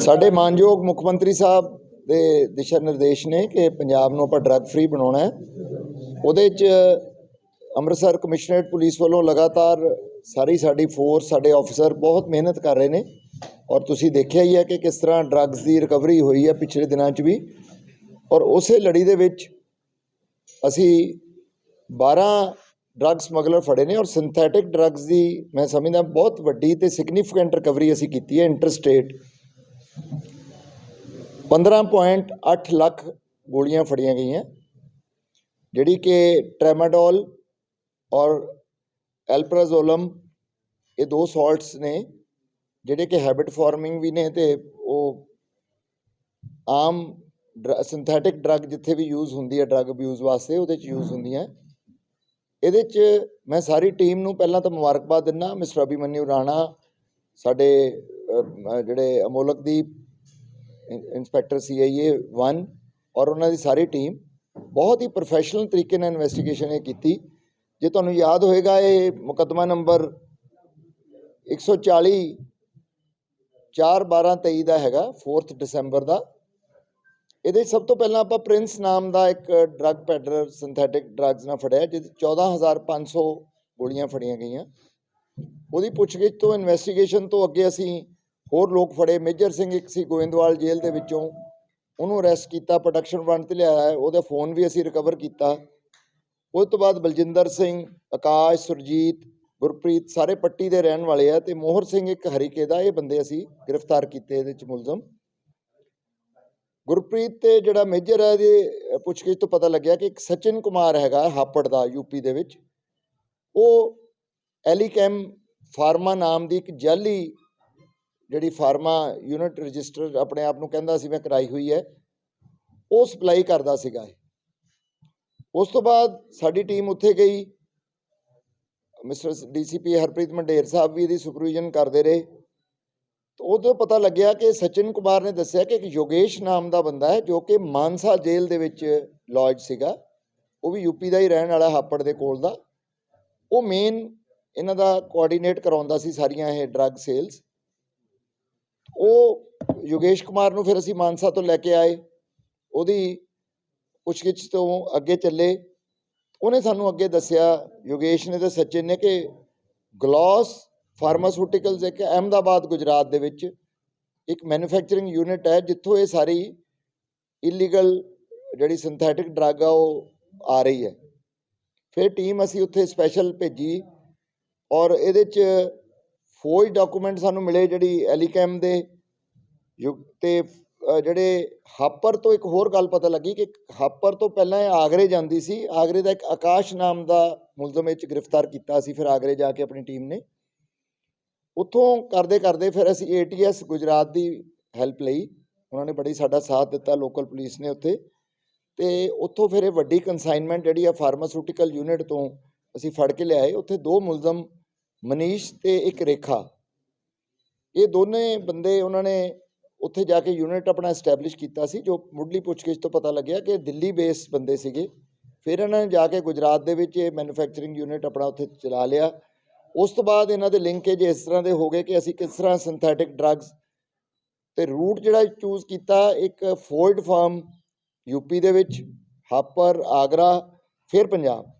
ਸਾਡੇ ਮਾਨਯੋਗ ਮੁੱਖ ਮੰਤਰੀ ਸਾਹਿਬ ਦੇ ਦਿਸ਼ਾ ਨਿਰਦੇਸ਼ ਨੇ ਕਿ ਪੰਜਾਬ ਨੂੰ ਆਪਾਂ ਡਰੱਗ ਫ੍ਰੀ ਬਣਾਉਣਾ ਹੈ। ਉਹਦੇ 'ਚ ਅੰਮ੍ਰਿਤਸਰ ਕਮਿਸ਼ਨਰੇਟ ਪੁਲਿਸ ਵੱਲੋਂ ਲਗਾਤਾਰ ਸਾਰੀ ਸਾਡੀ ਫੋਰਸ, ਸਾਡੇ ਆਫੀਸਰ ਬਹੁਤ ਮਿਹਨਤ ਕਰ ਰਹੇ ਨੇ। ਔਰ ਤੁਸੀਂ ਦੇਖਿਆ ਹੀ ਹੈ ਕਿ ਕਿਸ ਤਰ੍ਹਾਂ ਡਰੱਗਸ ਦੀ ਰਿਕਵਰੀ ਹੋਈ ਹੈ ਪਿਛਲੇ ਦਿਨਾਂ 'ਚ ਵੀ। ਔਰ ਉਸੇ ਲੜੀ ਦੇ ਵਿੱਚ ਅਸੀਂ 12 ਡਰੱਗ ਸਮਗਲਰ ਫੜੇ ਨੇ ਔਰ ਸਿੰਥੈਟਿਕ ਡਰੱਗਸ ਦੀ ਮੈਂ ਸਮਝਦਾ ਬਹੁਤ ਵੱਡੀ ਤੇ ਸਿਗਨੀਫੀਕੈਂਟ ਰਿਕਵਰੀ ਅਸੀਂ ਕੀਤੀ ਹੈ ਇੰਟਰਸਟੇਟ। 15.8 ਲੱਖ ਗੋਲੀਆਂ ਫੜੀਆਂ ਗਈਆਂ, ਜਿਹੜੀ ਕਿ ਟ੍ਰੈਮਾਡੋਲ ਔਰ ਐਲਪਰਾਜ਼ੋਲਮ ਇਹ ਦੋ ਸਾਲਟਸ ਨੇ, ਜਿਹੜੇ ਕਿ ਹੈਬਿਟ ਫਾਰਮਿੰਗ ਵੀ ਨੇ ਤੇ ਉਹ ਆਮ ਸਿੰਥੈਟਿਕ ਡਰੱਗ ਜਿੱਥੇ ਵੀ ਯੂਜ਼ ਹੁੰਦੀ ਹੈ ਡਰੱਗ ਅਬਿਊਜ਼ ਵਾਸਤੇ ਉਹਦੇ 'ਚ ਯੂਜ਼ ਹੁੰਦੀਆਂ। ਇਹਦੇ 'ਚ ਮੈਂ ਸਾਰੀ ਟੀਮ ਨੂੰ ਪਹਿਲਾਂ ਤਾਂ ਮੁਬਾਰਕਬਾਦ ਦਿੰਦਾ, ਮਿਸਟਰ ਅਭਿਮਨਿਊ ਰਾਣਾ, ਸਾਡੇ ਜਿਹੜੇ ਅਮੋਲਕ ਦੀ ਇੰਸਪੈਕਟਰ ਸੀਆਈਏ 1 ਔਰ ਉਹਨਾਂ ਦੀ ਸਾਰੀ ਟੀਮ ਬਹੁਤ ਹੀ ਪ੍ਰੋਫੈਸ਼ਨਲ ਤਰੀਕੇ ਨਾਲ ਇਨਵੈਸਟੀਗੇਸ਼ਨ ਇਹ ਕੀਤੀ। ਜੇ ਤੁਹਾਨੂੰ ਯਾਦ ਹੋਏਗਾ, ਇਹ ਮੁਕੱਦਮਾ ਨੰਬਰ 140 4 12 23 ਦਾ ਹੈਗਾ 4th ਦਸੰਬਰ ਦਾ। ਇਹਦੇ 'ਚ ਸਭ ਤੋਂ ਪਹਿਲਾਂ ਆਪਾਂ ਪ੍ਰਿੰਸ ਨਾਮ ਦਾ ਇੱਕ ਡਰੱਗ ਪੈਡਲਰ ਸਿੰਥੈਟਿਕ ਡਰੱਗਸ ਨਾਲ ਫੜਿਆ, ਜਿਹਦੇ 'ਚ 14500 ਗੋਲੀਆਂ ਫੜੀਆਂ ਗਈਆਂ। ਉਹਦੀ ਪੁੱਛਗਿੱਛ ਤੋਂ ਇਨਵੈਸਟੀਗੇਸ਼ਨ ਤੋਂ ਅੱਗੇ ਅਸੀਂ ਹੋਰ ਲੋਕ ਫੜੇ। ਮੇਜਰ ਸਿੰਘ ਇੱਕ ਸੀ ਗੋਇੰਦਵਾਲ ਜੇਲ੍ਹ ਦੇ ਵਿੱਚੋਂ। ਉਹਨੂੰ ਅਰੈਸਟ ਕੀਤਾ ਪ੍ਰੋਡਕਸ਼ਨ ਵਨ ਤੇ ਲਿਆਇਆ। ਉਹਦਾ ਫੋਨ ਵੀ ਅਸੀਂ ਰਿਕਵਰ ਕੀਤਾ। ਉਸ ਤੋਂ ਬਾਅਦ ਬਲਜਿੰਦਰ ਸਿੰਘ, ਆਕਾਸ਼, ਸੁਰਜੀਤ, ਗੁਰਪ੍ਰੀਤ ਸਾਰੇ ਪੱਟੀ ਦੇ ਰਹਿਣ ਵਾਲੇ ਆ ਤੇ ਮੋਹਰ ਸਿੰਘ ਇੱਕ ਹਰੀਕੇ ਦਾ। ਇਹ ਬੰਦੇ ਅਸੀਂ ਗ੍ਰਿਫਤਾਰ ਕੀਤੇ ਇਹਦੇ ਚ ਮੁਲਜ਼ਮ। ਗੁਰਪ੍ਰੀਤ ਤੇ ਜਿਹੜਾ ਮੇਜਰ ਹੈ ਇਹਦੇ ਪੁੱਛਗਿੱਛ ਤੋਂ ਪਤਾ ਲੱਗਿਆ ਕਿ ਇੱਕ ਸਚਿਨ ਕੁਮਾਰ ਹੈਗਾ ਹਾਪੜ ਦਾ ਯੂਪੀ ਦੇ ਵਿੱਚ। ਉਹ ਐਲੀਕੈਮ ਫਾਰਮਾ ਨਾਮ ਦੀ ਇੱਕ ਜਾਲੀ ਜਿਹੜੀ ਫਾਰਮਾ ਯੂਨਿਟ ਰਜਿਸਟਰ ਆਪਣੇ ਆਪ ਨੂੰ ਕਹਿੰਦਾ ਸੀ, ਮੈਂ ਕਰਾਈ ਹੋਈ ਹੈ। ਉਹ ਸਪਲਾਈ ਕਰਦਾ ਸੀਗਾ ਉਸ ਤੋਂ ਬਾਅਦ ਸਾਡੀ ਟੀਮ ਉੱਥੇ ਗਈ। ਮਿਸਟਰ ਡੀਸੀਪੀ ਹਰਪ੍ਰੀਤ ਮੰਡੇਰ ਸਾਹਿਬ ਵੀ ਇਹਦੀ ਸੁਪਰਵਿਜ਼ਨ ਕਰਦੇ ਰਹੇ। ਤਾਂ ਉਦੋਂ ਪਤਾ ਲੱਗਿਆ ਕਿ ਸਚਿਨ ਕੁਮਾਰ ਨੇ ਦੱਸਿਆ ਕਿ ਇੱਕ ਯੋਗੇਸ਼ ਨਾਮ ਦਾ ਬੰਦਾ ਹੈ, ਜੋ ਕਿ ਮਾਨਸਾ ਜੇਲ੍ਹ ਦੇ ਵਿੱਚ ਲੌਜ ਸੀਗਾ। ਉਹ ਵੀ ਯੂਪੀ ਦਾ ਹੀ ਰਹਿਣ ਵਾਲਾ, ਹਾਪੜ ਦੇ ਕੋਲ ਦਾ। ਉਹ ਮੇਨ ਇਹਨਾਂ ਦਾ ਕੋਆਰਡੀਨੇਟ ਕਰਾਉਂਦਾ ਸੀ ਸਾਰੀਆਂ ਇਹ ਡਰੱਗ ਸੇਲਸ ਉਹ ਯੋਗੇਸ਼ ਕੁਮਾਰ ਨੂੰ ਫਿਰ ਅਸੀਂ ਮਾਨਸਾ ਤੋਂ ਲੈ ਕੇ ਆਏ। ਉਹਦੀ ਪੁੱਛਗਿੱਛ ਤੋਂ ਅੱਗੇ ਚੱਲੇ। ਉਹਨੇ ਸਾਨੂੰ ਅੱਗੇ ਦੱਸਿਆ, ਯੋਗੇਸ਼ ਨੇ ਤੇ ਸਚਿਨ ਨੇ ਕਿ ਗਲੋਸ ਫਾਰਮਾਸਿਊਟੀਕਲਸ ਇੱਕ ਅਹਿਮਦਾਬਾਦ, ਗੁਜਰਾਤ ਦੇ ਵਿੱਚ ਇੱਕ ਮੈਨੂਫੈਕਚਰਿੰਗ ਯੂਨਿਟ ਹੈ, ਜਿੱਥੋਂ ਇਹ ਸਾਰੀ ਇਲੀਗਲ ਜਿਹੜੀ ਸਿੰਥੈਟਿਕ ਡਰੱਗ ਆ, ਉਹ ਆ ਰਹੀ ਹੈ। ਫਿਰ ਟੀਮ ਅਸੀਂ ਉੱਥੇ ਸਪੈਸ਼ਲ ਭੇਜੀ ਔਰ ਇਹਦੇ ਚ ਫੌਜ ਡਾਕੂਮੈਂਟ ਸਾਨੂੰ ਮਿਲੇ ਜਿਹੜੀ ਐਲੀਕੈਮ ਦੇ ਯੁੱਗ ਤੇ ਜਿਹੜੇ ਹਾਪਰ ਤੋਂ ਇੱਕ ਹੋਰ ਗੱਲ ਪਤਾ ਲੱਗੀ ਕਿ ਹਾਪਰ ਤੋਂ ਪਹਿਲਾਂ ਇਹ ਆਗਰੇ ਜਾਂਦੀ ਸੀ। ਆਗਰੇ ਦਾ ਇੱਕ ਆਕਾਸ਼ ਨਾਮ ਦਾ ਮੁਲਜ਼ਮ ਇਹ ਚ ਗ੍ਰਿਫਤਾਰ ਕੀਤਾ ਸੀ, ਫਿਰ ਆਗਰੇ ਜਾ ਕੇ ਆਪਣੀ ਟੀਮ ਨੇ। ਉੱਥੋਂ ਕਰਦੇ ਕਰਦੇ ਫਿਰ ਅਸੀਂ ਏਟੀਐਸ ਗੁਜਰਾਤ ਦੀ ਹੈਲਪ ਲਈ। ਉਹਨਾਂ ਨੇ ਬੜੀ ਸਾਡਾ ਸਾਥ ਦਿੱਤਾ ਲੋਕਲ ਪੁਲਿਸ ਨੇ ਉੱਥੇ। ਤੇ ਉੱਥੋਂ ਫਿਰ ਇਹ ਵੱਡੀ ਕਨਸਾਈਨਮੈਂਟ ਜਿਹੜੀ ਆ ਫਾਰਮਾਸਿਊਟੀਕਲ ਯੂਨਿਟ ਤੋਂ ਅਸੀਂ ਫੜ ਕੇ ਲਿਆਏ। ਉੱਥੇ ਦੋ ਮੁਲਜ਼ਮ ਮਨੀਸ਼ ਤੇ ਇੱਕ ਰੇਖਾ। ਇਹ ਦੋਨੇ ਬੰਦੇ ਉਹਨਾਂ ਨੇ ਉੱਥੇ ਜਾ ਕੇ ਯੂਨਿਟ ਆਪਣਾ ਐਸਟੈਬਲਿਸ਼ ਕੀਤਾ ਸੀ, ਜੋ ਮੁੱਢਲੀ ਪੁੱਛਗਿੱਛ ਤੋਂ ਪਤਾ ਲੱਗਿਆ ਕਿ ਦਿੱਲੀ ਬੇਸ ਬੰਦੇ ਸੀਗੇ। ਫਿਰ ਇਹਨਾਂ ਨੇ ਜਾ ਕੇ ਗੁਜਰਾਤ ਦੇ ਵਿੱਚ ਇਹ ਮੈਨੂਫੈਕਚਰਿੰਗ ਯੂਨਿਟ ਆਪਣਾ ਉੱਥੇ ਚਲਾ ਲਿਆ। ਉਸ ਤੋਂ ਬਾਅਦ ਇਹਨਾਂ ਦੇ ਲਿੰਕੇਜ ਇਸ ਤਰ੍ਹਾਂ ਦੇ ਹੋ ਗਏ ਕਿ ਅਸੀਂ ਕਿਸ ਤਰ੍ਹਾਂ ਸਿੰਥੈਟਿਕ ਡਰੱਗਸ ਤੇ ਰੂਟ ਜਿਹੜਾ ਚੂਜ਼ ਕੀਤਾ, ਇੱਕ ਫੋਰਡ ਫਾਰਮ ਯੂਪੀ ਦੇ ਵਿੱਚ ਹਾਪਰ ਆਗਰਾ ਫਿਰ ਪੰਜਾਬ।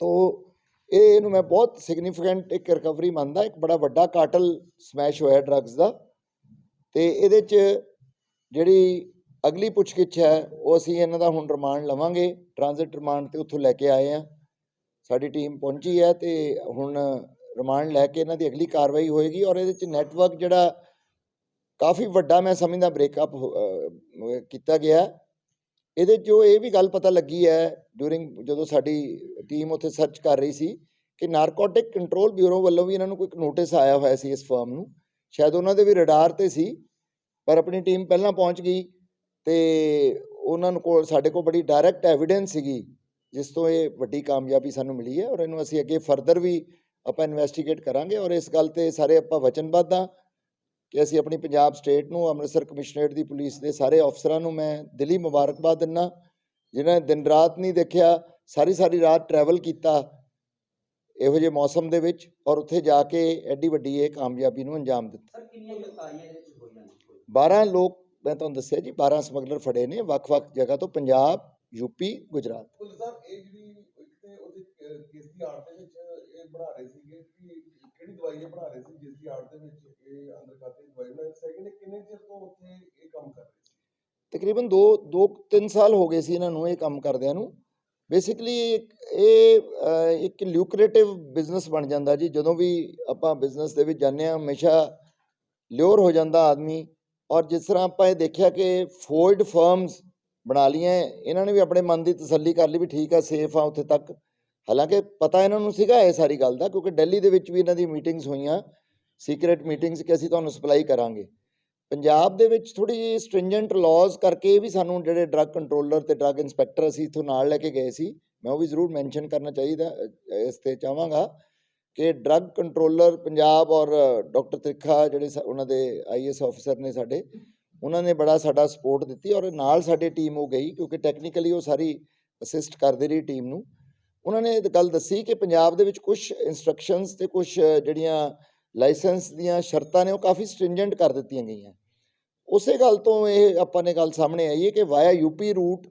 ਤੋਂ ਇਹ ਇਹਨੂੰ ਮੈਂ ਬਹੁਤ ਸਿਗਨੀਫੀਕੈਂਟ ਇੱਕ ਰਿਕਵਰੀ ਮੰਨਦਾ, ਇੱਕ ਬੜਾ ਵੱਡਾ ਕਾਟਲ ਸਮੈਸ਼ ਹੋਇਆ ਡਰੱਗਸ ਦਾ। ਤੇ ਇਹਦੇ ਚ ਜਿਹੜੀ ਅਗਲੀ ਪੁੱਛਗਿੱਛ ਹੈ, ਉਹ ਅਸੀਂ ਇਹਨਾਂ ਦਾ ਹੁਣ ਰਿਮਾਂਡ ਲਵਾਂਗੇ। ਟ੍ਰਾਂਜ਼ਿਟ ਰਿਮਾਂਡ ਤੇ ਉੱਥੋਂ ਲੈ ਕੇ ਆਏ ਆ ਸਾਡੀ ਟੀਮ ਪਹੁੰਚੀ ਹੈ ਤੇ ਹੁਣ ਰਿਮਾਂਡ ਲੈ ਕੇ ਇਹਨਾਂ ਦੀ ਅਗਲੀ ਕਾਰਵਾਈ ਹੋਏਗੀ ਔਰ ਇਹਦੇ ਚ ਨੈਟਵਰਕ ਜਿਹੜਾ ਕਾਫੀ ਵੱਡਾ ਮੈਂ ਸਮਝਦਾ ਬ੍ਰੇਕਅਪ ਕੀਤਾ ਗਿਆ। ਇਹਦੇ ਜੋ ਇਹ ਵੀ ਗੱਲ ਪਤਾ ਲੱਗੀ ਹੈ ਡੂਰਿੰਗ ਜਦੋਂ ਸਾਡੀ ਟੀਮ ਉੱਥੇ ਸਰਚ ਕਰ ਰਹੀ ਸੀ ਕਿ ਨਾਰਕੋਟਿਕ ਕੰਟਰੋਲ ਬਿਊਰੋ ਵੱਲੋਂ ਵੀ ਇਹਨਾਂ ਨੂੰ ਕੋਈ ਨੋਟਿਸ ਆਇਆ ਹੋਇਆ ਸੀ ਇਸ ਫਰਮ ਨੂੰ। ਸ਼ਾਇਦ ਉਹਨਾਂ ਦੇ ਵੀ ਰਡਾਰ ਤੇ ਸੀ, ਪਰ ਆਪਣੀ ਟੀਮ ਪਹਿਲਾਂ ਪਹੁੰਚ ਗਈ ਤੇ ਉਹਨਾਂ ਨੂੰ ਕੋਲ, ਸਾਡੇ ਕੋਲ ਬੜੀ ਡਾਇਰੈਕਟ ਐਵੀਡੈਂਸ ਸੀਗੀ, ਜਿਸ ਤੋਂ ਇਹ ਵੱਡੀ ਕਾਮਯਾਬੀ ਸਾਨੂੰ ਮਿਲੀ ਹੈ ਔਰ ਇਹਨੂੰ ਅਸੀਂ ਅੱਗੇ ਫਰਦਰ ਵੀ ਆਪਾਂ ਇਨਵੈਸਟੀਗੇਟ ਕਰਾਂਗੇ ਔਰ ਇਸ ਗੱਲ ਤੇ ਸਾਰੇ ਆਪਾਂ ਵਚਨਬੱਧ ਹਾਂ। ਕਿ ਅਸੀਂ ਆਪਣੀ ਪੰਜਾਬ ਸਟੇਟ ਨੂੰ ਅੰਮ੍ਰਿਤਸਰ ਕਮਿਸ਼ਨਰੇਟ ਦੀ ਪੁਲਿਸ ਦੇ ਸਾਰੇ ਅਫਸਰਾਂ ਨੂੰ ਮੈਂ ਦਿਲੀ ਮੁਬਾਰਕਬਾਦ ਦਿੰਦਾ ਜਿਨ੍ਹਾਂ ਨੇ ਦਿਨ ਰਾਤ ਨਹੀਂ ਦੇਖਿਆ ਸਾਰੀ ਸਾਰੀ ਰਾਤ ਟਰੈਵਲ ਕੀਤਾ ਇਹੋ ਜਿਹੇ ਮੌਸਮ ਦੇ ਵਿੱਚ ਔਰ ਉੱਥੇ ਜਾ ਕੇ ਐਡੀ ਵੱਡੀ ਇਹ ਕਾਮਯਾਬੀ ਨੂੰ ਅੰਜਾਮ ਦਿੱਤਾ। ਸਰ ਕਿੰਨੀਆਂ ਗ੍ਰਿਫਤਾਰੀਆਂ ਇਹਦੇ ਵਿੱਚ ਹੋਈਆਂ ਨੇ? ਕੋਈ 12 ਲੋਕ ਮੈਂ ਤੁਹਾਨੂੰ ਦੱਸਿਆ ਜੀ 12 ਸਮਗਲਰ ਫੜੇ ਨੇ ਵੱਖ-ਵੱਖ ਜਗ੍ਹਾ ਤੋਂ ਪੰਜਾਬ ਯੂਪੀ ਗੁਜਰਾਤ। ਕੁਲ ਸਾਹਿਬ ਇਹ ਜਿਹੜੀ ਇੱਕ ਤੇ ਉਹਦੇ ਅਹ, ਕਿਸ ਦੀ ਆੜ ਦੇ ਵਿੱਚ ਇਹ ਬਣਾ ਰਹੇ ਸੀਗੇ ਕਿ ਕਿਹੜੀ ਦਵਾਈ ਇਹ ਬਣਾ ਰਹੇ ਸੀ ਜਿਸ ਦੀ ਆੜ ਦੇ ਵਿੱਚ? ਇਹ ਅੰਦਰ ਖਾਤੇ ਦਵਾਈ ਬਣਾ ਸੈਕਿੰਡ ਕਿੰਨੇ ਚਿਰ ਤੋਂ ਉੱਥੇ ਇਹ ਕੰਮ ਕਰ ਰਹੇ ਸੀ? ਤਕਰੀਬਨ 2 2 3 ਸਾਲ ਹੋ ਗਏ ਸੀ ਇਹਨਾਂ ਨੂੰ ਇਹ ਕੰਮ ਕਰਦਿਆਂ ਨੂੰ। ਬੇਸਿਕਲੀ ਇਹ ਇੱਕ ਲਿਊਕਰੇਟਿਵ ਬਿਜ਼ਨਸ ਬਣ ਜਾਂਦਾ ਜੀ। ਜਦੋਂ ਵੀ ਆਪਾਂ ਬਿਜ਼ਨਸ ਦੇ ਵਿੱਚ ਜਾਂਦੇ ਹਾਂ, ਹਮੇਸ਼ਾ ਲਿਓਰ ਹੋ ਜਾਂਦਾ ਆਦਮੀ। ਔਰ ਜਿਸ ਤਰ੍ਹਾਂ ਆਪਾਂ ਇਹ ਦੇਖਿਆ ਕਿ ਫੋਰਡ ਫਰਮਸ ਬਣਾ ਲਈਆਂ, ਇਹਨਾਂ ਨੇ ਵੀ ਆਪਣੇ ਮਨ ਦੀ ਤਸੱਲੀ ਕਰ ਲਈ ਵੀ ਠੀਕ ਆ ਸੇਫ ਆ ਉੱਥੇ ਤੱਕ। ਹਾਲਾਂਕਿ ਪਤਾ ਇਹਨਾਂ ਨੂੰ ਸੀਗਾ ਇਹ ਸਾਰੀ ਗੱਲ ਦਾ, ਕਿਉਂਕਿ ਦਿੱਲੀ ਦੇ ਵਿੱਚ ਵੀ ਇਹਨਾਂ ਦੀ ਮੀਟਿੰਗਸ ਹੋਈਆਂ। ਸੀਕ੍ਰੇਟ ਮੀਟਿੰਗਸ ਕਿ ਅਸੀਂ ਤੁਹਾਨੂੰ ਸਪਲਾਈ ਕਰਾਂਗੇ। ਪੰਜਾਬ ਦੇ ਵਿੱਚ ਥੋੜੀ ਜਿਹੀ ਸਟ੍ਰਿੰਜੈਂਟ ਲਾਜ਼ ਕਰਕੇ ਵੀ ਸਾਨੂੰ ਜਿਹੜੇ ਡਰੱਗ ਕੰਟਰੋਲਰ ਤੇ ਡਰੱਗ ਇੰਸਪੈਕਟਰ ਅਸੀਂ ਇਥੋਂ ਨਾਲ ਲੈ ਕੇ ਗਏ ਸੀ, ਮੈਂ ਉਹ ਵੀ ਜ਼ਰੂਰ ਮੈਂਸ਼ਨ ਕਰਨਾ ਚਾਹੀਦਾ ਇਸ ਤੇ ਚਾਹਾਂਗਾ ਕਿ ਡਰੱਗ ਕੰਟਰੋਲਰ ਪੰਜਾਬ ਔਰ ਡਾਕਟਰ ਤ੍ਰਿਖਾ ਜਿਹੜੇ ਸਾ- ਉਹਨਾਂ ਦੇ ਆਈਐਸ ਆਫੀਸਰ ਨੇ ਸਾਡੇ, ਉਹਨਾਂ ਨੇ ਬੜਾ ਸਾਡਾ ਸਪੋਰਟ ਦਿੱਤੀ ਔਰ ਨਾਲ ਸਾਡੀ ਟੀਮ ਉਹ ਗਈ ਕਿਉਂਕਿ ਟੈਕਨੀਕਲੀ ਉਹ ਸਾਰੀ ਅਸਿਸਟ ਕਰਦੇ ਰਹੀ ਟੀਮ ਨੂੰ। ਉਹਨਾਂ ਨੇ ਗੱਲ ਦੱਸੀ ਕਿ ਪੰਜਾਬ ਦੇ ਵਿੱਚ ਕੁਝ ਇਨਸਟਰਕਸ਼ਨਸ ਤੇ ਕੁਝ ਜਿਹੜੀਆਂ ਲਾਇਸੈਂਸ ਦੀਆਂ ਸ਼ਰਤਾਂ ਨੇ ਉਹ ਕਾਫੀ ਸਟ੍ਰਿੰਜੈਂਟ ਕਰ ਦਿੱਤੀਆਂ ਗਈਆਂ। ਉਸੇ ਗੱਲ ਤੋਂ ਇਹ ਆਪਾਂ ਨੇ ਗੱਲ ਸਾਹਮਣੇ ਆਈ ਹੈ ਕਿ ਵਾਇਆ ਯੂਪੀ ਰੂਟ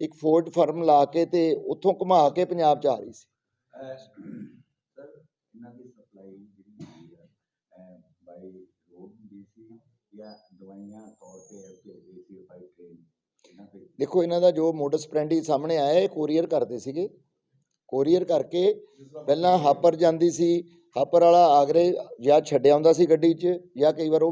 ਇੱਕ ਫੋਰਡ ਫਰਮ ਲਾ ਕੇ ਤੇ ਉੱਥੋਂ ਘੁਮਾ ਕੇ ਪੰਜਾਬ ਚ ਆ ਰਹੀ ਸੀ। ਸਰ ਇਹਨਾਂ ਦੀ ਸਪਲਾਈ ਜਿਹੜੀ ਹੁੰਦੀ ਹੈ ਬਾਈ ਰੋਡ ਹੁੰਦੀ ਸੀ ਜਾਂ ਦਵਾਈਆਂ ਤੌਰ ਤੇ ਭੇਜਦੇ ਸੀ ਬਾਈ ਟ੍ਰੇਨ ਇਹਨਾਂ ਤੇ ਦੇਖੋ ਇਹਨਾਂ ਦਾ ਜੋ ਮੋਡਸ ਪ੍ਰੈਂਡੀ ਸਾਹਮਣੇ ਆਇਆ ਇਹ ਕੋਰੀਅਰ ਕਰਦੇ ਸੀਗੇ। ਕੋਰੀਅਰ ਕਰਕੇ ਪਹਿਲਾਂ ਹਾਪਰ ਜਾਂਦੀ ਸੀ ਹਾਪਰ ਵਾਲਾ ਆਗਰੇ ਜਾਂ ਛੱਡਿਆ ਹੁੰਦਾ ਸੀ ਗੱਡੀ 'ਚ ਜਾਂ ਕਈ ਵਾਰ ਉਹ